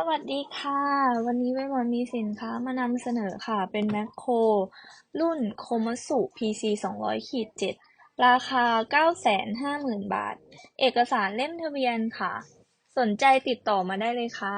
สวัสดีค่ะ วันนี้เวมอนมีสินค้ามานำเสนอค่ะ เป็นแมคโคร รุ่นโคมัสุ PC 200ขีด7ราคา 950,000 บาท เอกสารเล่มทะเบียนค่ะ สนใจติดต่อมาได้เลยค่ะ